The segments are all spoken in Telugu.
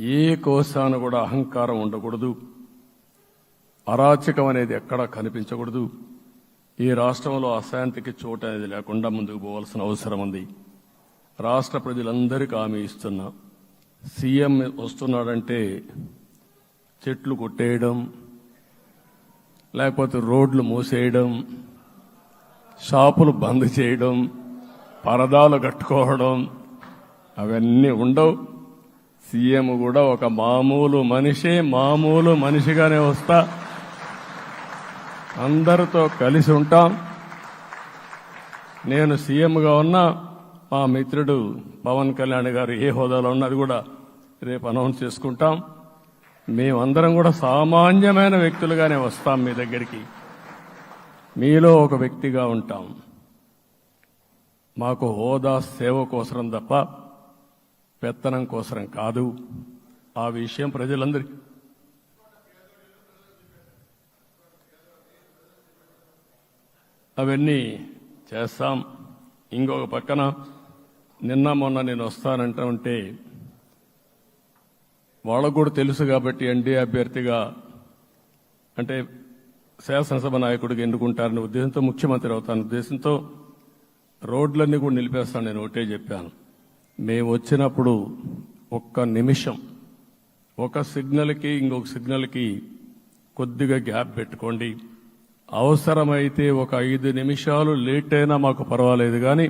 ఏ కోశాన కూడా అహంకారం ఉండకూడదు. అరాచకం అనేది ఎక్కడా కనిపించకూడదు. ఈ రాష్ట్రంలో అశాంతికి చోటు అనేది లేకుండా ముందుకు పోవాల్సిన అవసరం ఉంది. రాష్ట్ర ప్రజలందరికీ హామీ ఇస్తున్నా. సీఎం వస్తున్నాడంటే చెట్లు కొట్టేయడం లేకపోతే రోడ్లు మూసేయడం షాపులు బంద్ చేయడం పరదాలు కట్టుకోవడం అవన్నీ ఉండవు. సీఎం కూడా ఒక మామూలు మనిషి మామూలు మనిషిగానే వస్తా. అందరితో కలిసి ఉంటాం. నేను సీఎంగా ఉన్నా మా మిత్రుడు పవన్ కళ్యాణ్ గారు ఏ హోదాలో ఉన్నది కూడా రేపు అనౌన్స్ చేసుకుంటాం. మేమందరం కూడా సామాన్యమైన వ్యక్తులుగానే వస్తాం మీ దగ్గరికి. మీలో ఒక వ్యక్తిగా ఉంటాం. మాకు హోదా సేవ కోసరం తప్ప పెత్తనం కోసరం కాదు. ఆ విషయం ప్రజలందరికీ అవన్నీ చేస్తాం. ఇంకొక పక్కన నిన్న మొన్న నేను వస్తానంటా ఉంటే వాళ్ళకు కూడా తెలుసు కాబట్టి ఎన్డీఏ అభ్యర్థిగా అంటే శాసనసభ నాయకుడికి ఎన్నుకుంటారనే ఉద్దేశంతో ముఖ్యమంత్రి అవుతాను ఉద్దేశంతో రోడ్లన్నీ కూడా నిలిపేస్తాను నేను ఒకటే చెప్పాను. మేము వచ్చినప్పుడు ఒక్క నిమిషం ఒక సిగ్నల్కి ఇంకొక సిగ్నల్కి కొద్దిగా గ్యాప్ పెట్టుకోండి. అవసరమైతే ఒక ఐదు నిమిషాలు లేట్ అయినా మాకు పర్వాలేదు కానీ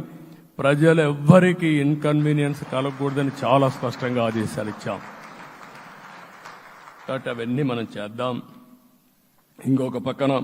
ప్రజలు ఎవ్వరికీ ఇన్కన్వీనియన్స్ కలగకూడదని చాలా స్పష్టంగా ఆదేశాలు ఇచ్చాం. కాబట్టి అవన్నీ మనం చేద్దాం. ఇంకొక పక్కన